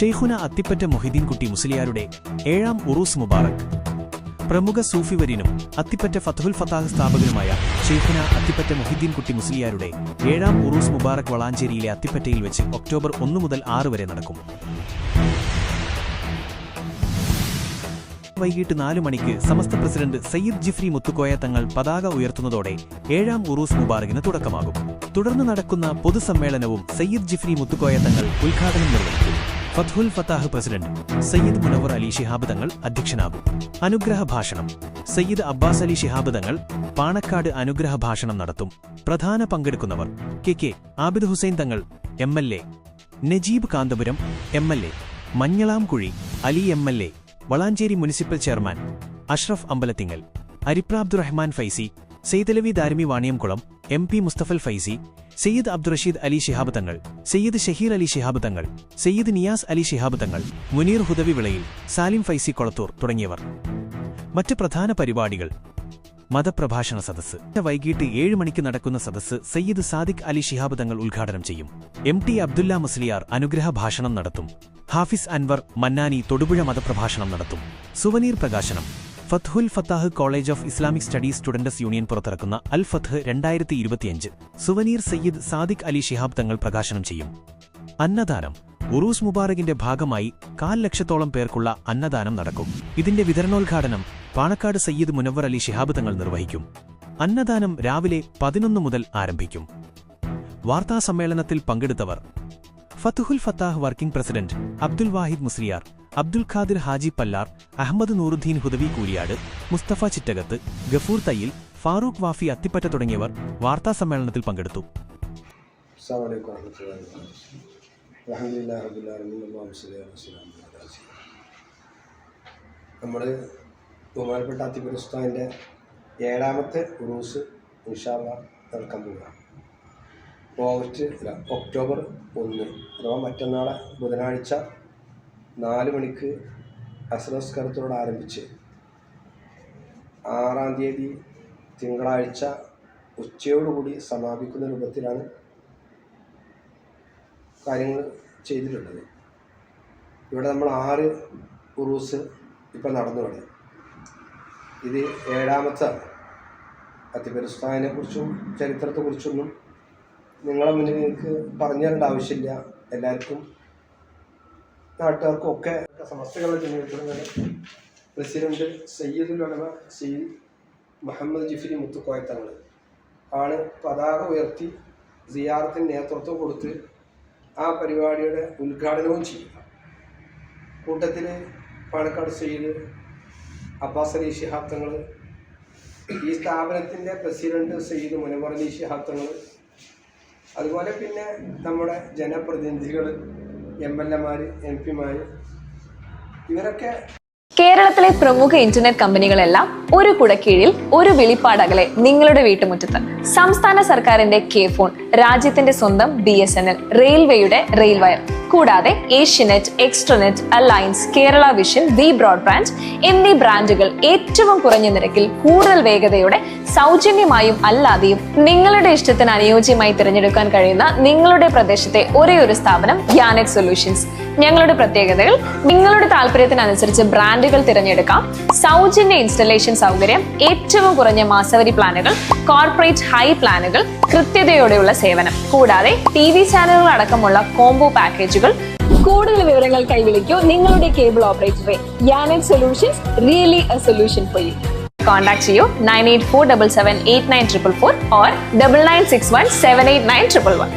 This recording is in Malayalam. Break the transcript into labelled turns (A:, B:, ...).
A: ഷെയ്ഖുന അത്തിപ്പറ്റ മൊഹിദ്ദീൻ കുട്ടി മുസ്ലിയാരുടെ ഏഴാം ഉറൂസ് മുബാറക്. പ്രമുഖ സൂഫിവര്യനും അത്തിപ്പറ്റ ഫതഹുൽ ഫത്താഹ് സ്ഥാപകനുമായ ഷെയ്ഖുന അത്തിപ്പറ്റ മൊഹിദ്ദീൻ കുട്ടി മുസ്ലിയാരുടെ ഏഴാം ഉറൂസ് മുബാറക് വളാഞ്ചേരിയിലെ അത്തിപ്പറ്റയിൽ വെച്ച് ഒക്ടോബർ ഒന്ന് മുതൽ ആറ് വരെ നടക്കും. വൈകിട്ട് നാലു മണിക്ക് സമസ്ത പ്രസിഡന്റ് സയ്യിദ് ജിഫ്രി മുത്തുക്കോയ തങ്ങൾ പതാക ഉയർത്തുന്നതോടെ ഏഴാം ഉറൂസ് മുബാറകിന് തുടക്കമാകും. തുടർന്ന് നടക്കുന്ന പൊതുസമ്മേളനവും സയ്യിദ് ജിഫ്രി മുത്തുക്കോയ തങ്ങൾ ഉദ്ഘാടനം നിർവഹിക്കും. ഫത്ഹുൽ ഫത്താഹ് പ്രസിഡന്റ് സയ്യിദ് മുനവർ അലി ഷിഹാബ് തങ്ങൾ അധ്യക്ഷനാകും. അനുഗ്രഹ ഭാഷണം. സയ്യിദ് അബ്ബാസ് അലി ഷിഹാബ് തങ്ങൾ പാണക്കാട് അനുഗ്രഹ ഭാഷണം നടത്തും. പ്രധാന പങ്കെടുക്കുന്നവർ K K Abid Hussain Thangal M L A Najeeb Kanthapuram M L A Manjalamkuzhi Ali M L A Valanchery municipal chairman Ashraf Ambalathingal Aripra Abdurahman Faizy Saithalavi Darimi Vaniyamkulam M P Musthafal Faizy Sayyid Abdurasheed Ali Shihab Thangal Sayyid Shaheer Ali Shihab Thangal Sayyid Niyas Ali Shihab തങ്ങൾ മുനീർ ഹുദവി വിളയിൽ സാലിം ഫൈസി കൊളത്തൂർ തുടങ്ങിയവർ. മറ്റ് പ്രധാന പരിപാടികൾ. മതപ്രഭാഷണ സദസ്സ്. വൈകിട്ട് ഏഴ് മണിക്ക് നടക്കുന്ന സദസ്സ് സയ്യിദ് സാദിഖ് അലി ഷിഹാബ് തങ്ങൾ ഉദ്ഘാടനം ചെയ്യും. എം ടി അബ്ദുല്ല മുസ്ലിയാർ അനുഗ്രഹ ഭാഷണം നടത്തും. ഹാഫിസ് അൻവർ മന്നാനി തൊടുപുഴ മതപ്രഭാഷണം നടത്തും. സുവനീർ പ്രകാശനം. Fathul Fattah college of Islamic studies students union പുറത്തിറക്കുന്ന അൽ ഫത്ഹ് രണ്ടായിരത്തി ഇരുപത്തിയഞ്ച് സുവനീർ സയ്യിദ് സാദിഖ് അലി ഷിഹാബ് തങ്ങൾ പ്രകാശനം ചെയ്യും. അന്നദാനം. ഉറൂസ് മുബാറകിന്റെ ഭാഗമായി കാൽ ലക്ഷത്തോളം പേർക്കുള്ള അന്നദാനം നടക്കും. ഇതിന്റെ വിതരണോദ്ഘാടനം പാണക്കാട് സയ്യിദ് മുനവർ അലി ഷിഹാബ് തങ്ങൾ നിർവഹിക്കും. അന്നദാനം രാവിലെ പതിനൊന്ന് മുതൽ ആരംഭിക്കും. വാർത്താസമ്മേളനത്തിൽ പങ്കെടുത്തവർ. Fathuhul Fattah working president Abdul Wahid Musliyar. Abdul Khadir Haji Pallar Ahmed Nooruddeen Hudawi Kooriyad Musthafa Chittakath Gafoor Thayyil Farooq Wafy Athippatta തുടങ്ങിയവർ
B: വാർത്താ സമ്മേളനത്തിൽ പങ്കെടുത്തു. നമ്മൾ ബഹുമാനപ്പെട്ട അത്തിപ്പറ്റ ഏഴാമത്തെ ഉറൂസ് ഇൻഷാള്ള നടക്കാൻ പോവുകയാണ്. ഓഗസ്റ്റ് ഒക്ടോബർ ഒന്ന് അഥവാ മറ്റന്നാളെ ബുധനാഴ്ച നാല് മണിക്ക് അസനസ്കാരത്തോട് ആരംഭിച്ച് ആറാം തീയതി തിങ്കളാഴ്ച ഉച്ചയോടുകൂടി സമാപിക്കുന്ന രൂപത്തിലാണ് കാര്യങ്ങൾ ചെയ്തിട്ടുള്ളത്. ഇവിടെ നമ്മൾ ആറ് ഉറൂസ് ഇപ്പം നടന്നു ഇവിടെ ഇത് ഏഴാമത്തെ അത്തിപരിസ്ഥാനെ കുറിച്ചും ചരിത്രത്തെക്കുറിച്ചൊന്നും നിങ്ങളെ മുന്നിൽ എനിക്ക് പറഞ്ഞു തരേണ്ട ആവശ്യമില്ല. എല്ലാവർക്കും നാട്ടുകാർക്കും ഒക്കെ സമസ്തകളുടെ ജനവിഭാഗങ്ങളുടെ പ്രസിഡന്റ് സയ്യിദുൽ അലമ സയ്യിദ് മുഹമ്മദ് ജിഫിരി മുത്തുക്കോയത്തങ്ങൾ ആണ് പതാക ഉയർത്തി സിയാറത്തിന് നേതൃത്വം കൊടുത്ത് ആ പരിപാടിയുടെ ഉദ്ഘാടനവും ചെയ്യുക. കൂട്ടത്തിൽ പാലക്കാട് സയ്യിദ് അബ്ബാസ് അലി ഷിഹാബ് തങ്ങൾ ഈ സ്ഥാപനത്തിന്റെ പ്രസിഡന്റ് സയ്യിദ് മുനവർ അലി ഷിഹാബ് തങ്ങൾ അതുപോലെ പിന്നെ നമ്മുടെ ജനപ്രതിനിധികൾ ഇവരൊക്കെ
C: കേരളത്തിലെ പ്രമുഖ ഇന്റർനെറ്റ് കമ്പനികളെല്ലാം ഒരു കുടക്കീഴിൽ ഒരു വിളിപ്പാടകലെ നിങ്ങളുടെ വീട്ടുമുറ്റത്ത്. സംസ്ഥാന സർക്കാരിന്റെ കെ ഫോൺ രാജ്യത്തിന്റെ സ്വന്തം ബി എസ് എൻ എൽ റെയിൽവേയുടെ റെയിൽ വയർ കൂടാതെ Asianet extranet alliance Kerala vision V broadband എന്നീ ബ്രാൻഡുകൾ ഏറ്റവും കുറഞ്ഞ നിരക്കിൽ കൂടുതൽ വേഗതയോടെ സൗജന്യമായും അല്ലാതെയും നിങ്ങളുടെ ഇഷ്ടത്തിന് അനുയോജ്യമായി തിരഞ്ഞെടുക്കാൻ കഴിയുന്ന നിങ്ങളുടെ പ്രദേശത്തെ ഒരേ ഒരു സ്ഥാപനം യാനെറ്റ് സൊല്യൂഷൻസ് ഞങ്ങളുടെ പ്രത്യേകതകൾ നിങ്ങളുടെ താല്പര്യത്തിനനുസരിച്ച് ബ്രാൻഡുകൾ തിരഞ്ഞെടുക്കാം സൗജന്യ ഇൻസ്റ്റലേഷൻ സൗകര്യം ഏറ്റവും കുറഞ്ഞ മാസവരി പ്ലാനുകൾ കോർപ്പറേറ്റ് ഹൈ പ്ലാനുകൾ കൃത്യതയോടെയുള്ള സേവനം. കൂടാതെ ടി വി ചാനലുകൾ അടക്കമുള്ള കോംബോ പാക്കേജുകൾ കൂടുതൽ വിവരങ്ങൾ കൈവിളിക്കൂ നിങ്ങളുടെ cable ഓപ്പറേറ്ററെ. Yanet solutions really a solution for you contact ചെയ്യൂ nine eight four double seven eight nine triple four or double nine six one seven eight nine triple one